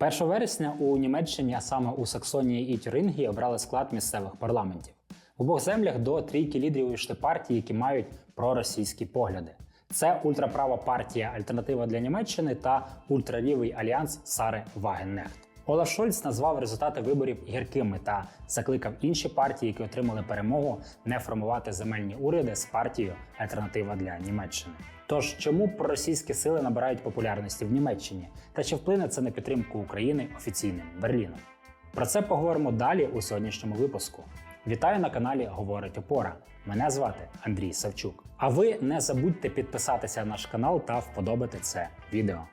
1 вересня у Німеччині, а саме у Саксонії і Тюрингії, обрали склад місцевих парламентів. В обох землях до трійки лідерів йшли партії, які мають проросійські погляди. Це ультраправа партія Альтернатива для Німеччини та ультралівий альянс Сари Вагеннехт. Олаф Шольц назвав результати виборів гіркими та закликав інші партії, які отримали перемогу, не формувати земельні уряди з партією Альтернатива для Німеччини. Тож чому проросійські сили набирають популярності в Німеччині та чи вплине це на підтримку України офіційним Берліном? Про це поговоримо далі у сьогоднішньому випуску. Вітаю на каналі Говорить Опора. Мене звати Андрій Савчук. А ви не забудьте підписатися на наш канал та вподобати це відео.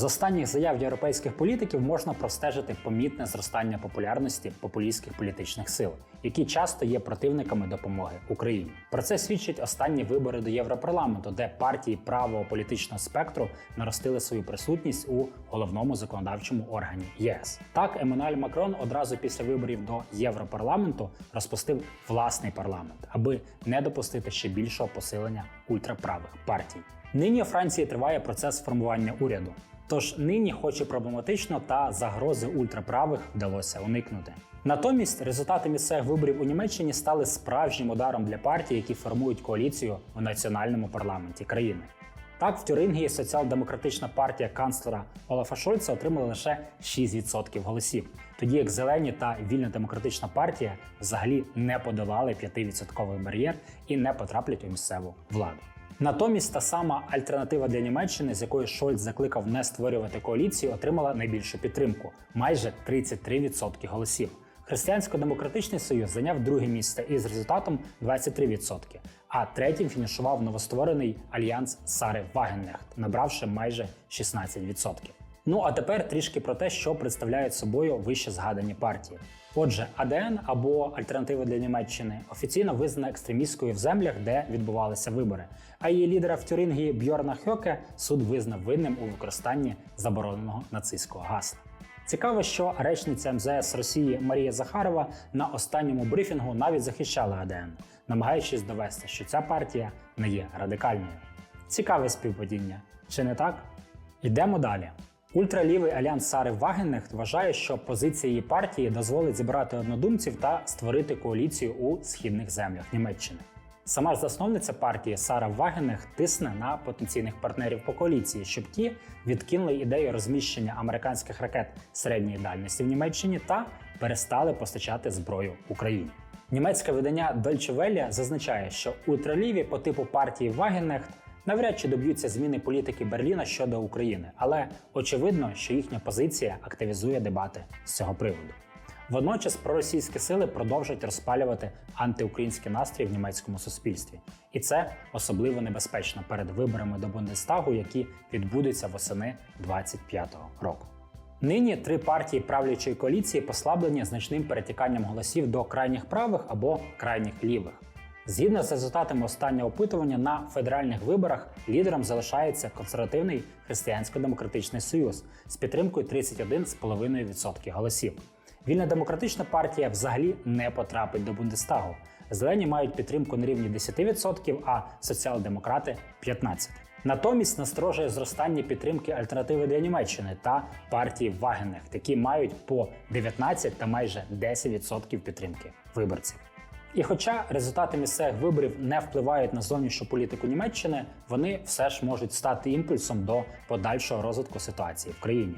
З останніх заяв європейських політиків можна простежити помітне зростання популярності популістських політичних сил, які часто є противниками допомоги Україні. Про це свідчать останні вибори до Європарламенту, де партії правого політичного спектру наростили свою присутність у головному законодавчому органі ЄС. Так, Еммануель Макрон одразу після виборів до Європарламенту розпустив власний парламент, аби не допустити ще більшого посилення ультраправих партій. Нині у Франції триває процес формування уряду. Тож нині, хоч і проблематично, та загрози ультраправих вдалося уникнути. Натомість результати місцевих виборів у Німеччині стали справжнім ударом для партій, які формують коаліцію у національному парламенті країни. Так, в Тюрингії соціал-демократична партія канцлера Олафа Шольца отримала лише 6% голосів, тоді як зелені та вільна демократична партія взагалі не подолали 5% бар'єр і не потраплять у місцеву владу. Натомість та сама альтернатива для Німеччини, з якою Шольц закликав не створювати коаліцію, отримала найбільшу підтримку майже 33% голосів. Християнсько-демократичний союз зайняв друге місце із результатом 23%, а третім фінішував новостворений альянс Сари Вагеннехт, набравши майже 16%. Ну а тепер трішки про те, що представляють собою вище згадані партії. Отже, АДН або Альтернатива для Німеччини офіційно визнана екстремістською в землях, де відбувалися вибори. А її лідера в Тюрингії Бьорна Хьоке суд визнав винним у використанні забороненого нацистського гасла. Цікаво, що речниця МЗС Росії Марія Захарова на останньому брифінгу навіть захищала АДН, намагаючись довести, що ця партія не є радикальною. Цікаве співпадіння, чи не так? Йдемо далі. Ультралівий альянс Сари Вагеннехт вважає, що позиція її партії дозволить зібрати однодумців та створити коаліцію у східних землях Німеччини. Сама засновниця партії Сара Вагенех тисне на потенційних партнерів по коаліції, щоб ті відкинули ідею розміщення американських ракет середньої дальності в Німеччині та перестали постачати зброю Україні. Німецьке видання Deutsche Welle зазначає, що ультраліві по типу партії Вагенехт навряд чи доб'ються зміни політики Берліна щодо України, але очевидно, що їхня позиція активізує дебати з цього приводу. Водночас проросійські сили продовжують розпалювати антиукраїнські настрої в німецькому суспільстві, і це особливо небезпечно перед виборами до Бундестагу, які відбудуться восени 25-го року. Нині три партії правлячої коаліції послаблені значним перетіканням голосів до крайніх правих або крайніх лівих. Згідно з результатами останнього опитування, на федеральних виборах лідером залишається консервативний християнсько-демократичний союз з підтримкою 31,5% голосів. Вільна демократична партія взагалі не потрапить до Бундестагу. Зелені мають підтримку на рівні 10%, а соціал-демократи 15%. Натомість насторожує зростання підтримки альтернативи для Німеччини та партії Вагенехт, які мають по 19 та майже 10% підтримки виборців. І хоча результати місцевих виборів не впливають на зовнішню політику Німеччини, вони все ж можуть стати імпульсом до подальшого розвитку ситуації в країні.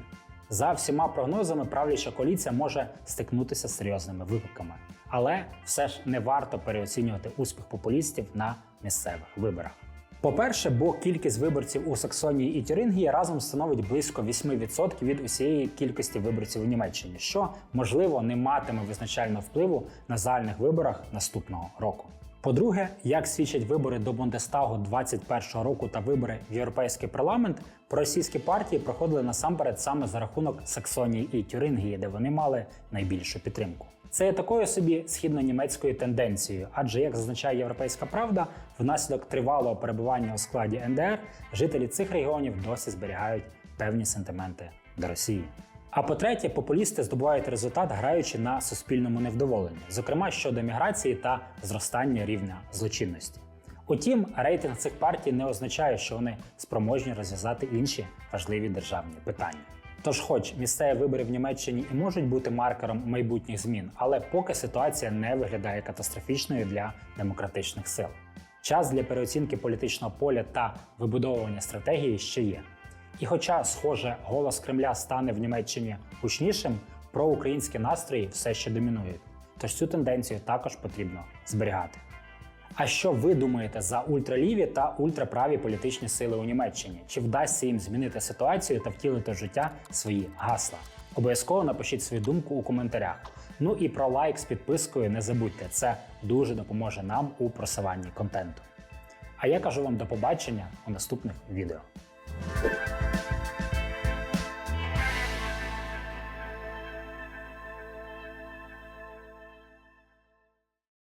За всіма прогнозами, правляча коаліція може стикнутися з серйозними викликами, але все ж не варто переоцінювати успіх популістів на місцевих виборах. По-перше, бо кількість виборців у Саксонії і Тюрингії разом становить близько 8% від усієї кількості виборців у Німеччині, що можливо не матиме визначального впливу на загальних виборах наступного року. По-друге, як свідчать вибори до Бундестагу 21-го року та вибори в європейський парламент, проросійські партії проходили насамперед саме за рахунок Саксонії і Тюрингії, де вони мали найбільшу підтримку. Це є такою собі східно-німецькою тенденцією, адже як зазначає Європейська Правда, внаслідок тривалого перебування у складі НДР жителі цих регіонів досі зберігають певні сентименти до Росії. А по-третє, популісти здобувають результат, граючи на суспільному невдоволенні, зокрема щодо міграції та зростання рівня злочинності. Утім, рейтинг цих партій не означає, що вони спроможні розв'язати інші важливі державні питання. Тож, хоч місцеві вибори в Німеччині і можуть бути маркером майбутніх змін, але поки ситуація не виглядає катастрофічною для демократичних сил. Час для переоцінки політичного поля та вибудовування стратегії ще є. І хоча, схоже, голос Кремля стане в Німеччині гучнішим, проукраїнські настрої все ще домінують. Тож цю тенденцію також потрібно зберігати. А що ви думаєте за ультраліві та ультраправі політичні сили у Німеччині? Чи вдасться їм змінити ситуацію та втілити в життя свої гасла? Обов'язково напишіть свою думку у коментарях. Ну і про лайк з підпискою не забудьте, це дуже допоможе нам у просуванні контенту. А я кажу вам до побачення у наступних відео.